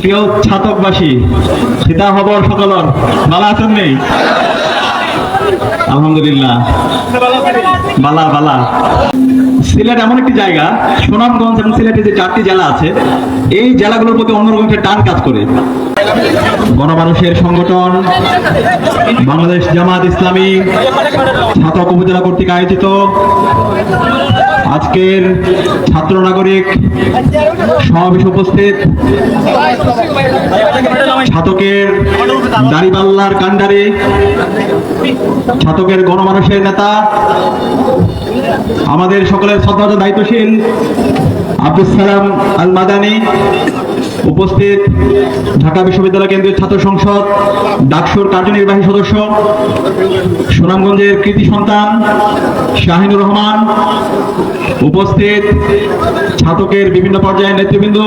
প্রিয় ছাতকবাসী সীতা হবর সকলর ভালো আছেন নেই আলহামদুলিল্লাহ। বালা বালা। সিলেট এমন একটি জায়গা, সুনামগঞ্জ এবং সিলেটে যে চারটি জেলা আছে, এই জেলাগুলোর প্রতি অন্যরকম একটা টান কাজ করে। গণমানুষের সংগঠন, বাংলাদেশ জামাত ইসলামী, ছাতক উপজেলা কর্তৃক আয়োজিত আজকের ছাত্র নাগরিক সমাবেশ উপস্থিত ছাতকের দাড়িপাল্লার কান্ডারে ছাতকের গণমানুষের নেতা আমাদের সকলের শ্রদ্ধাজ দায়িত্বশীল আব্দুল সালাম আল মাদানি উপস্থিত ঢাকা বিশ্ববিদ্যালয় কেন্দ্রীয় ছাত্র সংসদ, ডাকসুর কার্যনির্বাহী সদস্য, সুনামগঞ্জের কৃতি সন্তান শাহিনুর রহমান, উপস্থিত ছাতকের বিভিন্ন পর্যায়ের নেতৃবৃন্দ,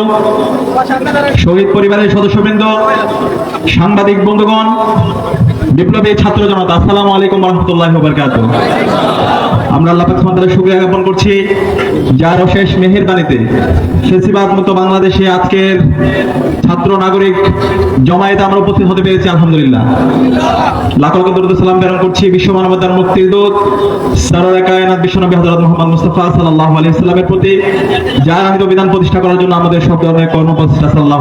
শহীদ পরিবারের সদস্যবৃন্দ, সাংবাদিক বন্ধুগণ, বিপ্লবী ছাত্র জনতা, আসসালামু আলাইকুম রহমতুল্লাহ আমরা আল্লাহ সুবহানাহু জ্ঞাপন করছি যার অশেষ মেহেরবানিতে। মুক্ত বাংলাদেশে আজকের ছাত্র নাগরিক জমায়েতে আমরা উপস্থিত হতে পেরেছি, আলহামদুলিল্লাহ। সালাম প্রেরণ করছি বিশ্ব মানবতার বিশ্বনবী প্রতি, যার আনিত বিধান প্রতিষ্ঠা করার জন্য আমাদের সব ধরনের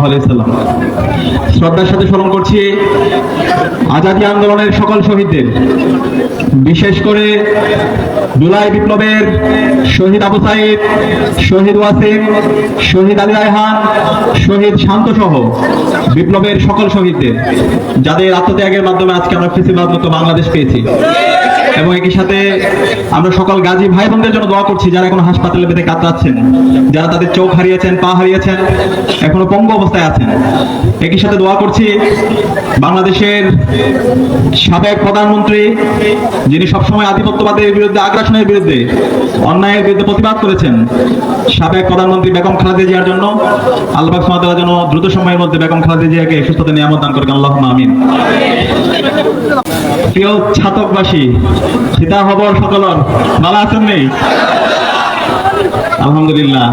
আলাইহি সাল্লাম শ্রদ্ধার সাথে স্মরণ করছি আজাদী আন্দোলনের সকল শহীদদের। বিশেষ করে জুলাই বিপ্লবের শহীদ আবু সাইদ, শহীদ ওয়াসিম, শহীদ আলী রায়হান, শহীদ শান্ত সহ বিপ্লবের সকল শহীদদের, যাদের আত্মত্যাগের মাধ্যমে আজকে আমরা ফেসিবাদ মতো বাংলাদেশ পেয়েছি। এবং একই সাথে আমরা সকল গাজী ভাই বোনদের জন্য দোয়া করছি যারা এখন হাসপাতালে বেঁধে কাতরাচ্ছেন, যারা তাদের চোখ হারিয়েছেন, পা হারিয়েছেন, এখনও পঙ্গু অবস্থায় আছেন। একই সাথে দোয়া করছি বাংলাদেশের সাবেক প্রধানমন্ত্রী, যিনি সবসময় আধিপত্যবাদের বিরুদ্ধে, আগ্রাসনের বিরুদ্ধে অন্যায়ের বিরুদ্ধে প্রতিবাদ করেছেন, সাবেক প্রধানমন্ত্রী বেগম খালেদা জিয়ার জন্য। আল্লাহ সুমাতার জন্য দ্রুত সময়ের মধ্যে বেগম খালেদা জিয়াকে সুস্থতা নিয়ামত দান করেন আল্লাহ আমিন। প্রিয় ছাতকবাসী সীতা খবর সকলর ভালো আছেন নেই? আলহামদুলিল্লাহ।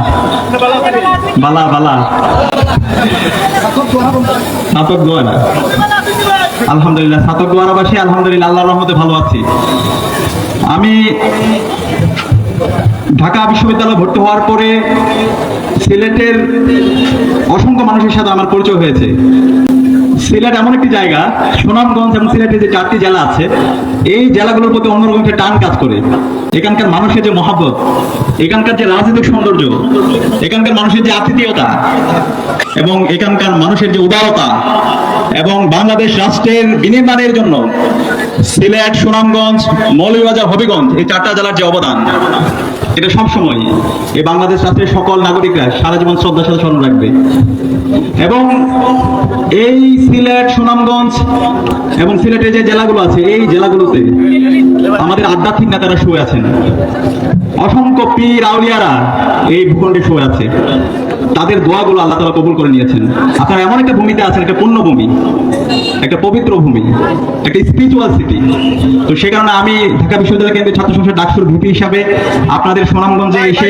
বালা বালা। স্নাতক দোয়ারা আলহামদুলিল্লাহ, স্নাতক দোয়ারাবাসী আলহামদুলিল্লাহ, আল্লাহর রহমতে ভালো আছি। আমি ঢাকা বিশ্ববিদ্যালয়ে ভর্তি হওয়ার পরে সিলেটের অসংখ্য মানুষের সাথে আমার পরিচয় হয়েছে। সিলেট এমন একটি জায়গা, সুনামগঞ্জ এবং সিলেটে যে চারটি জেলা আছে, এই জেলাগুলোর প্রতি অন্যরকম একটা টান কাজ করে। এখানকার মানুষের যে মহাব্বত, এখানকার যে রাজনৈতিক সৌন্দর্য, এখানকার মানুষের যে আতিথেয়তা এবং এখানকার মানুষের যে উদারতা এবং বাংলাদেশ রাষ্ট্রের বিনির্মাণের জন্য সিলেট, সুনামগঞ্জ, মৌলভীবাজার, হবিগঞ্জ এই চারটা জেলার যে অবদান। এটা সবসময় এই বাংলাদেশ রাষ্ট্রের সকল নাগরিকরা সারা জীবন শ্রদ্ধার সাথে স্মরণ রাখবে। এবং এই সিলেট, সুনামগঞ্জ এবং সিলেটের যে জেলাগুলো আছে, এই জেলাগুলোতে আমাদের আধ্যাত্মিক নেতারা শুয়ে আছেন। অসংখ্য পীর, আউলিয়ারা এই ভূখণ্ডে শুয়ে আছে। তাদের দোয়াগুলো আল্লাহ তালা কবুল করে নিয়েছেন। আপনারা এমন একটা ভূমিতে আছেন একটা পুণ্যভূমি একটা পবিত্র ভূমি একটা স্পিরিচুয়াল সিটি তো সে কারণে আমি ঢাকা বিশ্ববিদ্যালয় কেন্দ্রীয় ছাত্র সংসদ ডাকসুর ভিপি হিসাবে আপনাদের সুনামগঞ্জে এসে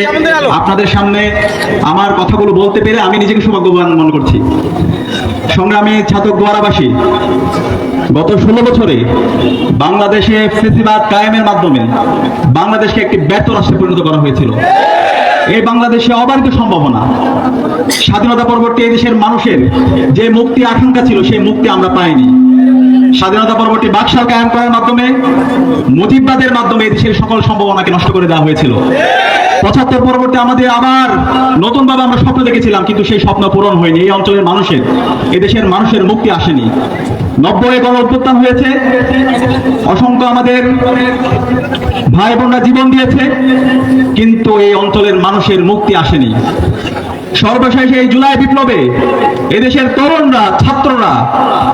আপনাদের সামনে আমার কথাগুলো বলতে পেরে আমি নিজেকে সৌভাগ্যবান মনে করছি। সংগ্রামী ছাত্র গোয়ারাবাসী গত ষোলো বছরে বাংলাদেশে ফেসিবাদ কায়েমের মাধ্যমে বাংলাদেশকে একটি ব্যর্থ রাষ্ট্রে পরিণত করা হয়েছিল। এই বাংলাদেশে অবারিত সম্ভাবনা। স্বাধীনতা পরবর্তী এই দেশের মানুষের যে মুক্তি আকাঙ্ক্ষা ছিল, সেই মুক্তি আমরা পাইনি। স্বাধীনতা পরবর্তী বাকশাল কায়েম করার মাধ্যমে, মুজিববাদের মাধ্যমে এই দেশের সকল সম্ভাবনাকে নষ্ট করে দেওয়া হয়েছিল। পঁচাত্তর পরবর্তী আমাদের আবার নতুনভাবে আমরা স্বপ্ন দেখেছিলাম, কিন্তু সেই স্বপ্ন পূরণ হয়নি। এই অঞ্চলের মানুষের, এদেশের মানুষের মুক্তি আসেনি। নব্বই গণ অভ্যুত্থান হয়েছে। অসংখ্য আমাদের ভাই বোনরা জীবন দিয়েছে, কিন্তু এই অঞ্চলের মানুষের মুক্তি আসেনি। সর্বশেষ এই জুলাই বিপ্লবে এদেশের তরুণরা, ছাত্ররা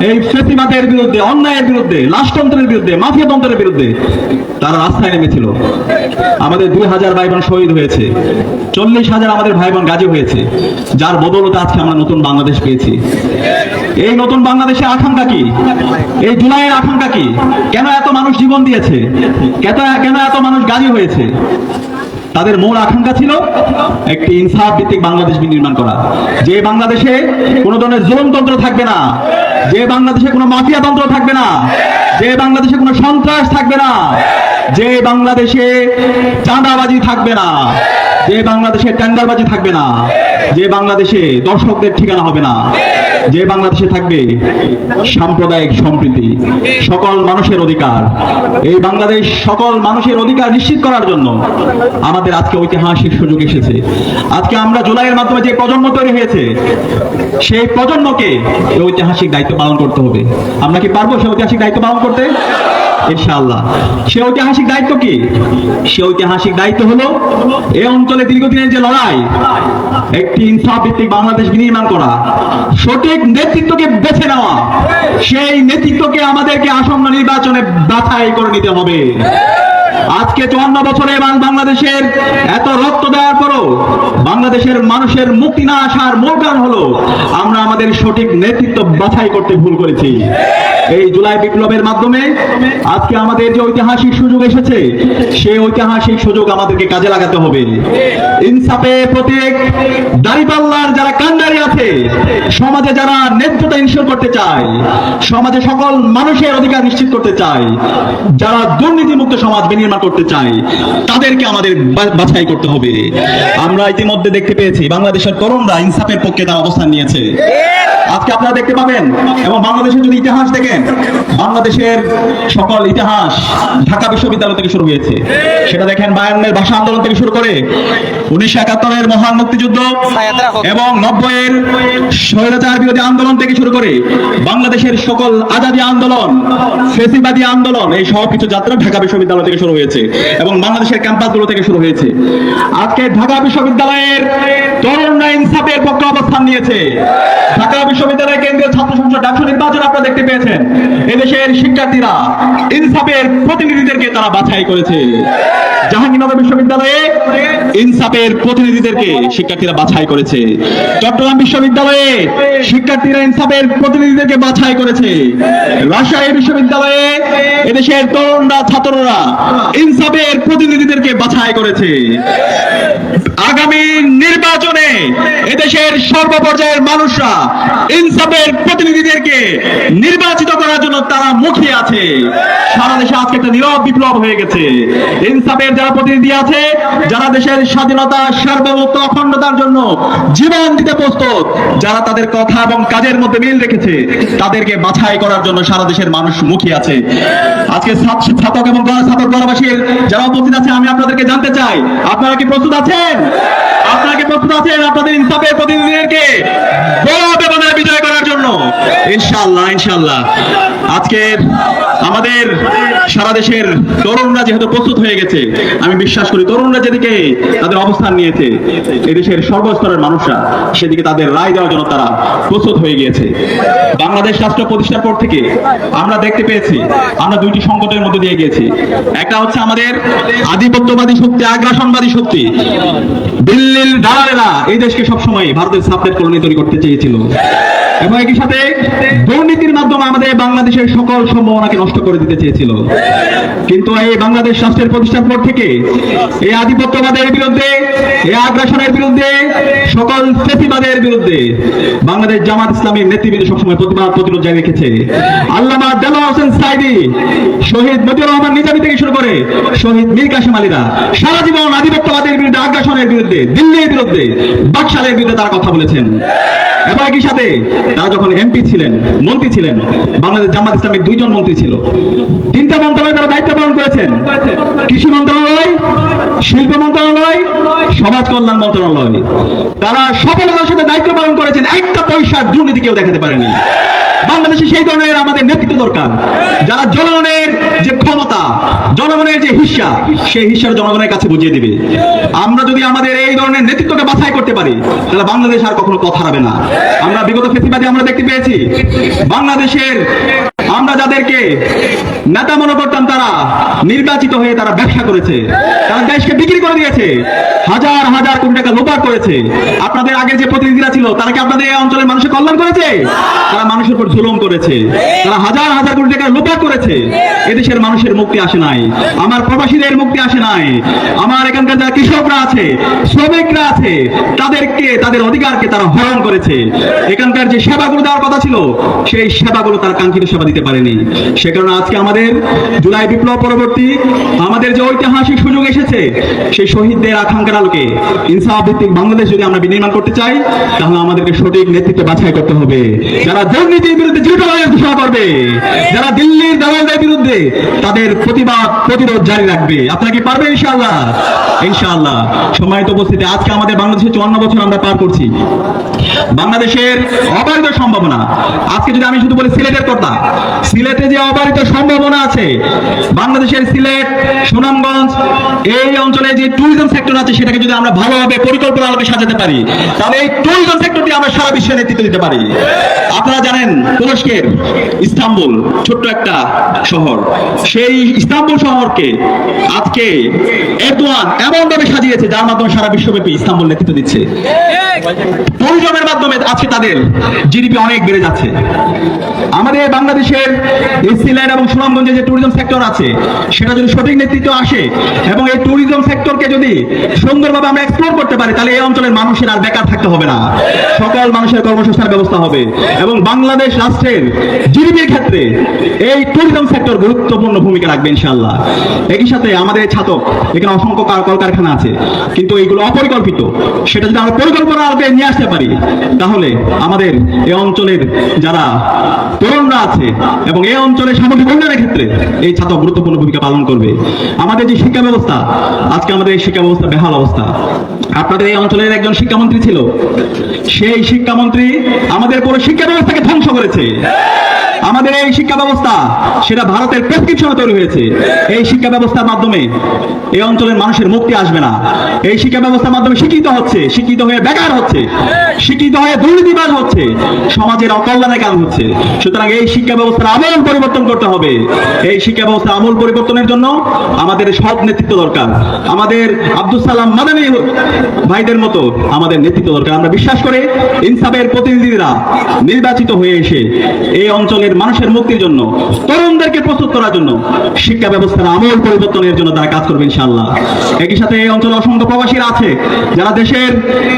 এই ফেসিবাদের বিরুদ্ধে, অন্যায়ের বিরুদ্ধে, লাশতন্ত্রের বিরুদ্ধে মাফিয়া তন্ত্রের বিরুদ্ধে তারা রাস্তায় নেমেছিল। আমাদের দুই হাজার ভাই বোন শহীদ হয়েছে। চল্লিশ হাজার আমাদের ভাই বোন গাজী হয়েছে। যার বদলতে আজকে আমরা নতুন বাংলাদেশ পেয়েছি। এই নতুন বাংলাদেশের আকাঙ্ক্ষা কি? এই জুলাইয়ের আকাঙ্ক্ষা কি? কেন এত মানুষ জীবন দিয়েছে? কেন এত মানুষ গাজী হয়েছে? তাদের মূল আকাঙ্ক্ষা ছিল একটি ইনসাফ ভিত্তিক বাংলাদেশ নির্মাণ করা। যে বাংলাদেশে কোনো ধরনের জুলুমতন্ত্র থাকবে না, যে বাংলাদেশে কোনো মাফিয়া তন্ত্র থাকবে না, যে বাংলাদেশে কোনো সন্ত্রাস থাকবে না, যে বাংলাদেশে চাঁদাবাজি থাকবে না, যে বাংলাদেশে টেন্ডারবাজি থাকবে না, যে বাংলাদেশে দর্শকদের ঠিকানা হবে না। যে বাংলাদেশে থাকবে, সাম্প্রদায়িক সম্প্রীতি, সকল মানুষের অধিকার, এই বাংলাদেশ সকল মানুষের অধিকার নিশ্চিত করার জন্য আমাদের আজকে ঐতিহাসিক সুযোগ এসেছে। আজকে আমরা জুলাইয়ের মাধ্যমে যে প্রজন্ম তৈরি হয়েছে, সেই প্রজন্মকে ঐতিহাসিক দায়িত্ব পালন করতে হবে। আমরা কি পারব সেই ঐতিহাসিক দায়িত্ব পালন করতে? ইনশাআল্লাহ। সে ঐতিহাসিক দায়িত্ব কি? সে ঐতিহাসিক দায়িত্ব হলো এই অঞ্চলে দীর্ঘদিনের যে লড়াই, একটি ইনসাফ ভিত্তিক বাংলাদেশ বিনির্মাণ করা, সঠিক নেতৃত্বকে বেছে নেওয়া, সেই নেতৃত্বকে আমাদেরকে আসন্ন নির্বাচনে বাছাই করে নিতে হবে। আজকে চুয়ান্ন বছরে বাং- বাংলাদেশের এত রক্ত দেওয়ার পরও বাংলাদেশের মানুষের মুক্তি না আসার মূল কারণ হলো আমরা আমাদের সঠিক নেতৃত্ব বাছাই করতে ভুল করেছি। এই জুলাই বিপ্লবের মাধ্যমে আজকে আমাদের যে ঐতিহাসিক সুযোগ এসেছে, সেই ঐতিহাসিক সুযোগ আমাদেরকে কাজে লাগাতে হবে। ইনসাফে প্রতীক, দাড়িপাল্লার যারা কান্ডারি আছে, সমাজে যারা ন্যায্যতা ইনশোর করতে চায়, সমাজে সকল মানুষের অধিকার নিশ্চিত করতে চায়, যারা দুর্নীতিমুক্ত সমাজ বিনির্মাণ করতে চায়, তাদেরকে আমাদের বাছাই করতে হবে। আমরা ইতিমধ্যে দেখতে পেয়েছি, বাংলাদেশের তরুণরা ইনসাফের পক্ষে তার অবস্থান নিয়েছে। আজকে আপনারা দেখতে পাবেন, এবং বাংলাদেশের যদি ইতিহাস দেখেন, বাংলাদেশের সকল ইতিহাস ঢাকা বিশ্ববিদ্যালয় থেকে শুরু হয়েছে। সেটা দেখেন বায়ান্নের ভাষা আন্দোলন থেকে শুরু করে উনিশশো একাত্তরের মহান মুক্তিযুদ্ধ এবং নব্বইয়ের স্বৈরাচার বিরোধী আন্দোলন থেকে শুরু করে বাংলাদেশের সকল আজাদী আন্দোলন, ফেসিবাদী আন্দোলন, এই সব কিছু যাত্রা ঢাকা বিশ্ববিদ্যালয় থেকে শুরু হয়েছে। এবং বাংলাদেশের ক্যাম্পাসগুলো থেকে শুরু হয়েছে। আজকে ঢাকা বিশ্ববিদ্যালয়ের তরুণরা ইনসাফের পক্ষে অবস্থান নিয়েছে। ঢাকা বিশ্ববিদ্যালয় কেন্দ্রীয় ছাত্র সংসদ ডাকসু নির্বাচন আপনারা দেখতে পেয়েছেন। এদেশের শিক্ষার্থীরা ইনসাফের প্রতিনিধিদেরকে তারা বাছাই করেছে। জাহাঙ্গীরনগর বিশ্ববিদ্যালয়ে ইনসাফের প্রতিনিধিদেরকে শিক্ষার্থীরা বাছাই করেছে। চট্টগ্রাম বিশ্ববিদ্যালয়ে শিক্ষার্থীরা ইনসাফের প্রতিনিধিদেরকে বাছাই করেছে। রাজশাহী বিশ্ববিদ্যালয়ে এদেশের তরুণরা, ছাত্ররা ইনসাফের প্রতিনিধিদেরকে বাছাই করেছে। আগামী নির্বাচনে এদেশের সর্বপর্যায়ের মানুষরা ইনসাফের প্রতিনিধিদেরকে নির্বাচিত করার জন্য তারা মুখিয়ে আছে। সারা দেশে আজকে একটা নীরব বিপ্লব হয়ে গেছে। ইনসাফের যারা প্রতিনিধি আছে, যারা দেশের স্বাধীনতা, সার্বভৌমত্ব, অখণ্ডতার জন্য জীবন দিতে প্রস্তুত, যারা তাদের কথা এবং কাজের মধ্যে মিল রেখেছে, তাদেরকে বাছাই করার জন্য সারা দেশের মানুষ মুখিয়ে আছে। আজকে ছাত্রক এবং গণ- ছাত্র যারা উপস্থিত আছে আমি আপনাদেরকে জানতে চাই, আপনারা কি প্রস্তুত আছেন? আপনারা কি প্রস্তুত আছেন? আপনাদের ইনসাফের প্রতিনিধিদেরকে বড় ব্যবধানে বিজয় করার জন্য ইনশাআল্লাহ ইনশাআল্লাহ। আজকের আমাদের সারা দেশের তরুণরা যেহেতু প্রস্তুত হয়ে গেছে, আমি বিশ্বাস করি তরুণরা যেদিকে তাদের অবস্থান নিয়েছে এদেশের সর্বস্তরের মানুষরা সেদিকে তাদের রায় দেওয়ার জন্য তারা প্রস্তুত হয়ে গিয়েছে। বাংলাদেশ রাষ্ট্র প্রতিষ্ঠার পর থেকে আমরা দেখতে পেয়েছি, আমরা দুইটি সংকটের মধ্যে দিয়ে গিয়েছি। একটা হচ্ছে আমাদের আধিপত্যবাদী শক্তি, আগ্রাসনবাদী শক্তি। দিল্লির দালালেরা এই দেশকে সবসময় ভারতের সাবলেট কলোনি তৈরি করতে চেয়েছিল। এবং একই সাথে দুর্নীতির মাধ্যমে আমাদের বাংলাদেশের সকল সম্ভাবনাকে নষ্ট করে দিতে চেয়েছিল। কিন্তু এই বাংলাদেশ রাষ্ট্রের প্রতিষ্ঠার পর থেকে এই আধিপত্যবাদের বিরুদ্ধে, এই আগ্রাসনের বিরুদ্ধে, সকল ফেসিবাদের বিরুদ্ধে বাংলাদেশ জামাত ইসলামের নেতৃবৃন্দ সবসময় প্রতিবাদ, প্রতিরোধ জারি রেখেছে। আল্লামা দেলোয়ার হোসেন সাইদি, শহীদ মতিউর রহমান নিজামী থেকে শুরু করে শহীদ মীর কাসিম আলীরা সারা জীবন আধিপত্যবাদের বিরুদ্ধে, আগ্রাসনের বিরুদ্ধে, দিল্লির বিরুদ্ধে, বাকশালের বিরুদ্ধে তারা কথা বলেছেন। এবং একই সাথে তারা যখন এমপি ছিলেন, মন্ত্রী ছিলেন, বাংলাদেশ জামাত ইসলামের দুইজন মন্ত্রী ছিল। তিনটা মন্ত্রণালয় তারা দায়িত্ব পালন করেছেন। কৃষি মন্ত্রণালয়, শিল্প মন্ত্রণালয়, সমাজ কল্যাণ মন্ত্রণালয়। তারা সফলতার সাথে দায়িত্ব পালন করেছেন। একটা পয়সার দুর্নীতি কেউ দেখাতে পারেনি। বাংলাদেশে সেই ধরনের আমাদের নেতৃত্ব দরকার। যারা জনগণের যে ক্ষমতা, জনগণের যে হিসা সেই হিসার জনগণের কাছে বুঝিয়ে দিবে। আমরা যদি আমাদের এই ধরনের নেতৃত্বকে বাছাই করতে পারি, তাহলে বাংলাদেশ আর কখনো কথা হবে না। আমরা বিগত ফেসিবাদী আমরা দেখতে পেয়েছি। বাংলাদেশের আমরা যাদেরকে নেতা মনে করতাম তারা নির্বাচিত হয়ে তারা ব্যবসা করেছে, তারা দেশকে বিক্রি করে দিয়েছে, হাজার হাজার কোটি টাকা লোপাট করেছে। আপনাদের আগে যে প্রতিনিধিরা ছিল, তারা কি আপনাদের এই অঞ্চলের মানুষের কল্যাণ করেছে? তারা মানুষের উপর জুলুম করেছে। তারা হাজার হাজার কোটি টাকা লোপাট করেছে। এদেশের মানুষের মুক্তি আসে নাই। আমার প্রবাসীদের মুক্তি আসে নাই। আমার এখানকার যারা কৃষকরা আছে, শ্রমিকরা আছে, তাদেরকে, তাদের অধিকারকে তারা হরণ করেছে। এখানকার যে সেবাগুলো দেওয়ার কথা ছিল, সেই সেবাগুলো তারা কাঙ্ক্ষিত সেবা দিতে পারেনি। সে কারণে আজকে আমাদের জুলাই বিপ্লব পরবর্তী আমাদের যে ঐতিহাসিক সুযোগ এসেছে, সেই শহীদদের আকাঙ্ক্ষার আলোকে ইনসাফ ভিত্তিক বাংলাদেশ যদি আমরা বিনির্মাণ করতে চাই, তাহলে আমাদেরকে সঠিক নেতৃত্ব বাছাই করতে হবে। যারা দুর্নীতির বিরুদ্ধে দৃঢ় ঘোষণা করবে, যারা দিল্লির দালালদের বিরুদ্ধে তাদের প্রতিবাদ, প্রতিরোধ জারি রাখবে। আপনারা কি পারবেন ইনশাআল্লাহ? ইনশাআল্লাহ। সম্মানিত উপস্থিতি, আজকে আমাদের বাংলাদেশের চুয়ান্ন বছর আমরা পার করছি। বাংলাদেশের অবারিত সম্ভাবনা। আজকে যদি আমি শুধু বলি সিলেটের কথা সিলেটে যে অবারিত সম্ভাবনা আছে, বাংলাদেশের সিলেট, সুনামগঞ্জ, এই অঞ্চলে যে ট্যুরিজম সেক্টর আছে, সেটাকে যদি আমরা ভালোভাবে পরিকল্পনা আলোকে সাজাতে পারি, তাহলে এই ট্যুরিজম সেক্টরটি আমরা সারা বিশ্বে নেতৃত্ব দিতে পারি। আপনারা জানেন তুরস্কের ইস্তাম্বুল, ছোট্ট একটা শহর। সেই ইস্তাম্বুল শহরকে আজকে এরদোয়ান এমন ভাবে সাজিয়েছে, যার মাধ্যমে সারা বিশ্বব্যাপী ইস্তাম্বুল নেতৃত্ব দিচ্ছে। ট্যুরিজমের মাধ্যমে আজকে তাদের জিডিপি অনেক বেড়ে যাচ্ছে। আমাদের বাংলাদেশের এই সিলেট এবং সুনামগঞ্জে যে ট্যুরিজম সেক্টর আছে, সেটা যদি সঠিক নেতৃত্ব আসে এবং এই ট্যুরিজম সেক্টরকে যদি সুন্দরভাবে আমরা এক্সপ্লোর করতে পারি, তাহলে এই অঞ্চলের মানুষের আর বেকার থাকতে হবে না। সকল মানুষের কর্মসংস্থানের ব্যবস্থা হবে। এবং বাংলাদেশ রাষ্ট্রের জিডিপির ক্ষেত্রে এই ট্যুরিজম সেক্টর গুরুত্বপূর্ণ ভূমিকা রাখবে ইনশাআল্লাহ। একই সাথে আমাদের ছাতক, এখানে অসংখ্য কলকারখানা আছে। কিন্তু এইগুলো অপরিকল্পিত। সেটা যদি আমরা পরিকল্পনা আলোকে নিয়ে আসতে পারি, তাহলে আমাদের এই অঞ্চলের যারা তরুণরা আছে এবং এই অঞ্চলের সামগ্রিক উন্নয়নের ক্ষেত্রে এই ছাত্র গুরুত্বপূর্ণ ভূমিকা পালন করবে। আমাদের যে শিক্ষা ব্যবস্থা, আজকে আমাদের এই শিক্ষা ব্যবস্থা বেহাল অবস্থা। আপনাদের এই অঞ্চলের একজন শিক্ষামন্ত্রী ছিল। সেই শিক্ষামন্ত্রী আমাদের পুরো শিক্ষা ব্যবস্থাকে ধ্বংস করেছে। আমাদের এই শিক্ষা ব্যবস্থা সেটা ভারতের প্রেসক্রিপশনে তৈরি হয়েছে। এই শিক্ষা ব্যবস্থার মাধ্যমে এই অঞ্চলের মানুষের মুক্তি আসবে না। এই শিক্ষা ব্যবস্থার মাধ্যমে শিক্ষিত হচ্ছে, শিক্ষিত হয়ে বেকার হচ্ছে, শিক্ষিত হয়ে দুর্নীতিবাজ হচ্ছে, সমাজের অকল্যাণের কারণ হচ্ছে। সুতরাং এই শিক্ষা ব্যবস্থার আমূল পরিবর্তন করতে হবে। এই শিক্ষা ব্যবস্থার আমূল পরিবর্তনের জন্য আমাদের সৎ নেতৃত্ব দরকার। আমাদের আব্দুল সালাম মাদানী ভাইদের মতো আমাদের নেতৃত্ব দরকার। আমরা বিশ্বাস করে, ইনসাফের প্রতিনিধিরা নির্বাচিত হয়ে এসে এই অঞ্চলের মানুষের মুক্তির জন্য, তরুণদেরকে প্রস্তুত করার জন্য, শিক্ষা ব্যবস্থার আমূল পরিবর্তনের জন্য তারা কাজ করবে ইনশাআল্লাহ। একই সাথে এই অঞ্চলে অসংখ্য প্রবাসীরা আছে, যারা দেশের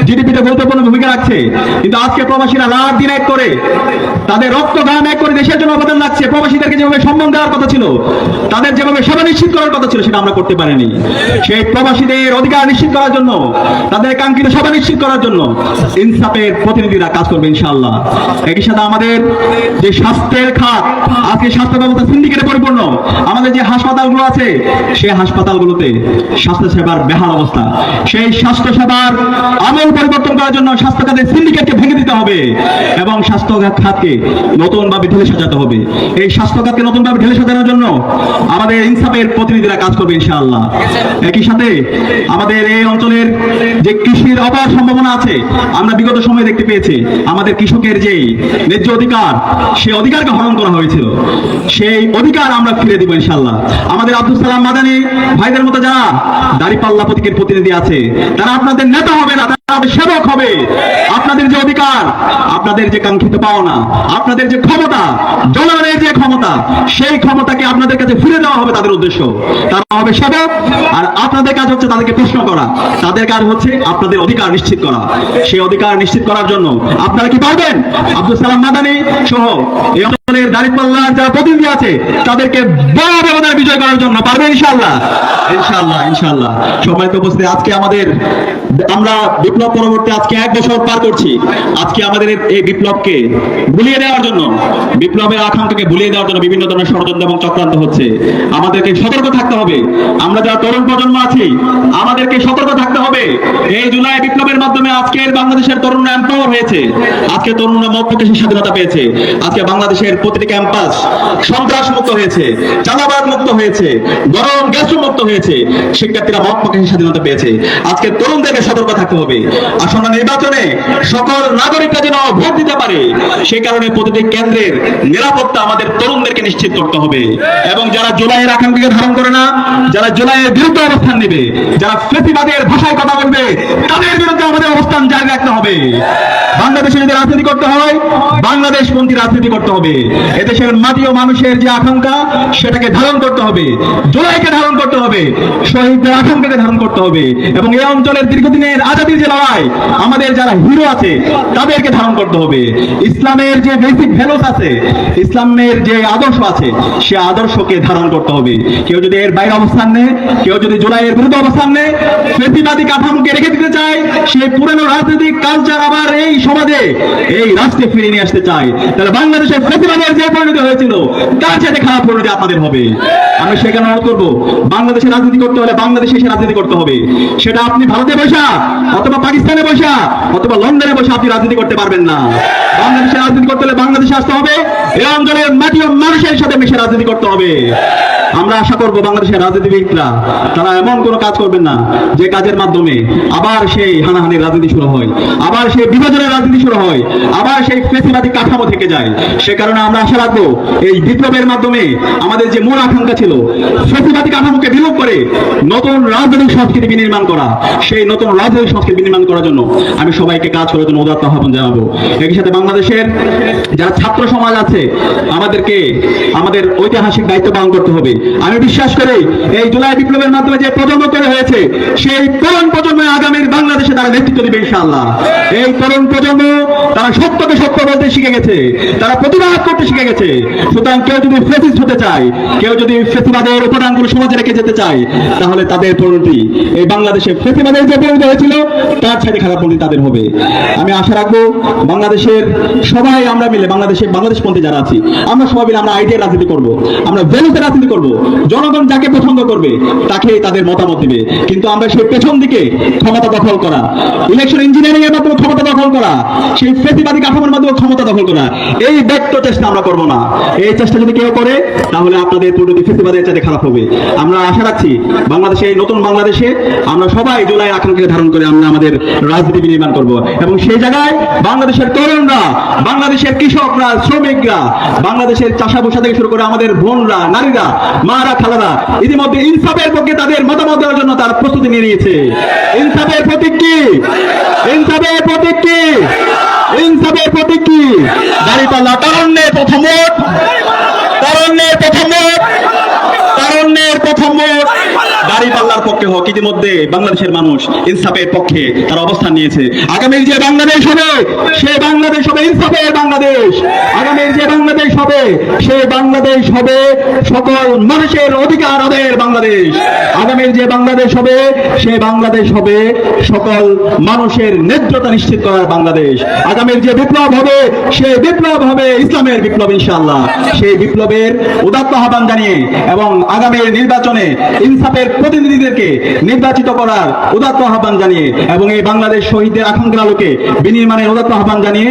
জিডিপিতে গুরুত্বপূর্ণ ভূমিকা রাখছে, কিন্তু আজকে প্রবাসীরা রাত দিন এক করে তাদের রক্ত গান এক করে দেশের জন্য অবদান রাখছে। প্রবাসীদেরকে যেভাবে সম্মান দেওয়ার কথা ছিল, তাদের যেভাবে সেবা নিশ্চিত করার কথা ছিল, সেটা আমরা করতে পারিনি। সেই প্রবাসীদের অধিকার নিশ্চিত করার জন্য, তাদের কাঙ্ক্ষিত সেবা নিশ্চিত করার জন্য ইনসাফের প্রতিনিধিরা কাজ করবে ইনশাআল্লাহ। একই সাথে আমাদের যে স্বাস্থ্যের আজকে স্বাস্থ্য ব্যবস্থা সিন্ডিকেটে পরিপূর্ণ। আমাদের যে হাসপাতালগুলো আছে, সেই হাসপাতালগুলোতে বেহাল অবস্থা। সেই স্বাস্থ্য সেবার আমল পরিবর্তন করার জন্য স্বাস্থ্য খাতের সিন্ডিকেটকে ভেঙে দিতে হবে এবং স্বাস্থ্য খাতকে নতুন ভাবে ঢেলে সাজাতে হবে। এই স্বাস্থ্য খাতকে নতুন ভাবে ঢেলে সাজানোর জন্য আমাদের ইনসাফের প্রতিনিধিরা কাজ করবে ইনশাআল্লাহ। একই সাথে আমাদের এই অঞ্চলের যে কৃষির অপার সম্ভাবনা আছে, আমরা বিগত সময়ে দেখতে পেয়েছি। আমাদের কৃষকের যে ন্যায্য অধিকার সেই অধিকারকে হরণ করা হয়েছিল, সেই অধিকার আমরা ফিরে দিব ইনশাল্লাহ আমাদের আব্দুল সালাম মাদানী ভাইদের মতো যারা দাড়িপাল্লা প্রতীকের প্রতিনিধি আছে, তারা আপনাদের নেতা হবে না সেবক হবে। আপনাদের যে অধিকার, আপনাদের যে কাঙ্ক্ষিত পাওনা, আপনাদের যে ক্ষমতা, জনগণের যে ক্ষমতা, সেই ক্ষমতাকে আপনাদের কাছে ফিরে দেওয়া হবে তাদের উদ্দেশ্য। তারা হবে সেবক, আর আপনাদের কাজ হচ্ছে তাদেরকে প্রশ্ন করা। তাদের কাজ হচ্ছে আপনাদের অধিকার নিশ্চিত করা। সেই অধিকার নিশ্চিত করার জন্য আপনারা কি পারবেন? আব্দুল সালাম মাদানী সহ এই অঞ্চলের দাঁড়িপাল্লার যারা প্রতিনিধি আছে, তাদেরকে বড় ব্যবধানে বিজয় করার জন্য পারবেন ইনশাআল্লাহ। ইনশাআল্লাহ ইনশাআল্লাহ। সবাই তো উপস্থিত, আজকে আমাদের, আমরা বিপ্লব পরবর্তী আজকে এক বছর পার করছি। আজকে আমাদের এই বিপ্লবকে ভুলিয়ে দেওয়ার জন্য, বিপ্লবের আকাঙ্ক্ষাকে ভুলিয়ে দেওয়ার জন্য বিভিন্ন ধরনের ষড়যন্ত্র এবং চক্রান্ত হচ্ছে। আমাদেরকে সতর্ক থাকতে হবে। আমরা যারা তরুণ প্রজন্ম আছি, আমাদেরকে সতর্ক থাকতে হবে। এই জুলাই বিপ্লবের মাধ্যমে আজকের বাংলাদেশের তরুণরা এম্পাওয়ার হয়েছে। আজকে তরুণরা মত প্রকাশের স্বাধীনতা পেয়েছে। আজকে বাংলাদেশের প্রতিটি ক্যাম্পাস সন্ত্রাস মুক্ত হয়েছে, চাঁদাবাদ মুক্ত হয়েছে, গরম গ্যাস মুক্ত হয়েছে। শিক্ষার্থীরা মত প্রকাশের স্বাধীনতা পেয়েছে। আজকে তরুণদেরকে সতর্ক থাকতে হবে। আসন্ন নির্বাচনে সকল নাগরিকরা যেন ভোট দিতে পারে সেই কারণে প্রতিটি কেন্দ্রের নিরাপত্তা আমাদের তরুণদেরকে নিশ্চিত করতে হবে। এবং যারা জুলাইয়ের আকাঙ্ক্ষাকে ধারণ করে না, যারা জুলাইয়ের বিরুদ্ধে অবস্থান নেবে, যারা ফেসিবাদের ভাষায় কথা বলবে, তাদের বিরুদ্ধে আমাদের অবস্থান জারি রাখতে হবে। বাংলাদেশে যদি রাজনীতি করতে হয় বাংলাদেশ পন্থী রাজনীতি করতে হবে। এদেশের মাটি ও মানুষের যে আকাঙ্ক্ষা, সেটাকে ধারণ করতে হবে। জুলাইকে ধারণ করতে হবে। শহীদদের আকাঙ্ক্ষাকে ধারণ করতে হবে। এবং এই অঞ্চলের দীর্ঘদিনের আজাদির যে লড়াই, আমাদের যারা হিরো আছে, তাদেরকে ধারণ করতে হবে। ইসলামের যে বেসিক ভ্যালুস আছে, ইসলামের যে আদর্শ আছে, সে আদর্শকে ধারণ করতে হবে। কেউ যদি এর বাইরে অবস্থান নেয়, কেউ যদি জুলাইয়ের বিরুদ্ধে অবস্থান নেয় ফেসিবাদী কাঠামোকে রেখে দিতে চায়, সেই পুরনো রাজনৈতিক কালচার আবার এই সমাজে এই রাষ্ট্রে ফিরিয়ে নিয়ে আসতে চায়। তাহলে বাংলাদেশের ফেসিবাদের যে পরিণতি হয়েছিল, তার সাথে খারাপ পরিণতি আপনাদের হবে। আমি সেখানে অনুরোধ করব, বাংলাদেশে রাজনীতি করতে হলে বাংলাদেশে এসে রাজনীতি করতে হবে। সেটা আপনি ভারতে বসা, অথবা পাকিস্তানে বসা, অথবা লন্ডনে বসে আপনি রাজনীতি করতে পারবেন না। বাংলাদেশে রাজনীতি করতে হলে বাংলাদেশে আসতে হবে এই অঞ্চলের মাটি ও মানুষের সাথে মিশে রাজনীতি করতে হবে। আমরা আশা করব বাংলাদেশের রাজনীতিবিদরা, তারা এমন কোনো কাজ করবেন না, যে কাজের মাধ্যমে আবার সেই হানাহানির রাজনীতি শুরু হয়। আবার সেই বিভাজনের রাজনীতি শুরু হয়, আবার সেই ফেসিবাদী কাঠামো থেকে যায়। সে কারণে আমরা আশা রাখব, এই বিপ্লবের মাধ্যমে আমাদের যে মূল আকাঙ্ক্ষা ছিল, ফেসিবাদী কাঠামোকে বিলোপ করে নতুন রাজনৈতিক সংস্কৃতি বিনির্মাণ করা, সেই নতুন রাজনৈতিক সংস্কৃতি বিনির্মাণ করার জন্য আমি সবাইকে কাজ করার জন্য উদাত্ত আহ্বান জানাব। একই সাথে বাংলাদেশের যারা ছাত্র সমাজ আছে, আমাদেরকে আমাদের ঐতিহাসিক দায়িত্ব পালন করতে হবে। আমি বিশ্বাস করি, এই জুলাই বিপ্লবের মাধ্যমে যে প্রজন্ম তৈরি হয়েছে, সেই তরুণ প্রজন্ম আগামীর বাংলাদেশে তারা নেতৃত্ব দেবে ইনশাআল্লাহ। এই তরুণ প্রজন্ম তারা সত্যকে সত্য বলতে শিখে গেছে, তারা প্রতিবাদ করতে শিখে গেছে। সুতরাং কেউ যদি ফেসিস্ট হতে চায়, কেউ যদি ফেসিবাদের উপাদানগুলো সমাজে রেখে যেতে চায়, তাহলে তাদের পরিণতি এই বাংলাদেশে ফেসিবাদের যে পরিণতি হয়েছিল, তার সাথে খারাপ পরিণতি তাদের হবে। আমি আশা রাখব বাংলাদেশের সবাই আমরা মিলে বাংলাদেশে পন্থী যারা আছি, আমরা সবাই মিলে আমরা আইডিয়া রাজনীতি করব, আমরা ভ্যালুতে রাজনীতি করব। জনগণ যাকে পছন্দ করবে তাকে তাদের মতামত দিবে। কিন্তু আমরা সেই পেছন দিকে ক্ষমতা দখল করা ইলেকশন ইঞ্জিনিয়ারিং এর মাধ্যমে ক্ষমতা দখল করা সেই ফেসিবাদী কাঠামোর মাধ্যমে ক্ষমতা দখল করা। এই ব্যক্ত চেষ্টা আমরা করব না। এই চেষ্টা যদি কেউ করে, তাহলে আপনাদের পরিণতি ফেসিবাদের চাইতে খারাপ হবে। আমরা আশা রাখছি বাংলাদেশে, এই নতুন বাংলাদেশে আমরা সবাই জুলাই আকাঙ্ক্ষাকে ধারণ করে আমরা আমাদের রাজনীতি বিনির্মাণ করব। এবং সেই জায়গায় বাংলাদেশের তরুণরা, বাংলাদেশের কৃষকরা, শ্রমিকরা, বাংলাদেশের চাষা বসা থেকে শুরু করে আমাদের বোনরা, নারীরা, মারা, খালারা, ইতিমধ্যে ইনসাফের পক্ষে তাদের মতামত দেওয়ার জন্য তার প্রস্তুতি নিয়ে নিয়েছে। ইনসাফের প্রতীক কি? ইনসাফের প্রতীক কি? ইনসাফের প্রতীক কি? দাঁড়িপাল্লা তারণ্যের প্রথম ভোট তারণ্যের প্রথম ভোট তারণ্যের প্রথম ভোট দাঁড়িপাল্লার পক্ষে হোক, ইতিমধ্যে বাংলাদেশের মানুষ ইনসাফের পক্ষে তার অবস্থান নিয়েছে। আগামী যে বাংলাদেশ হবে বাংলাদেশ হবে বাংলাদেশ আগামীর যে বাংলাদেশ হবে বাংলাদেশ হবে সকল মানুষের অধিকার বাংলাদেশ। আগামীর যে বাংলাদেশ হবে বাংলাদেশ হবে সকল মানুষের নিশ্চিত করার বাংলাদেশ। আগামীর যে বিপ্লব হবে বিপ্লব হবে ইসলামের বিপ্লব সেই বিপ্লবের উদাত্ত আহ্বান জানিয়ে এবং আগামীর নির্বাচনে ইনসাফের প্রতিনিধিদেরকে নির্বাচিত করার উদাত্ত আহ্বান জানিয়ে এবং এই বাংলাদেশ শহীদদের আকাঙ্ক্ষার আলোকে বিনির্মাণের উদাত্ত আহ্বান জানিয়ে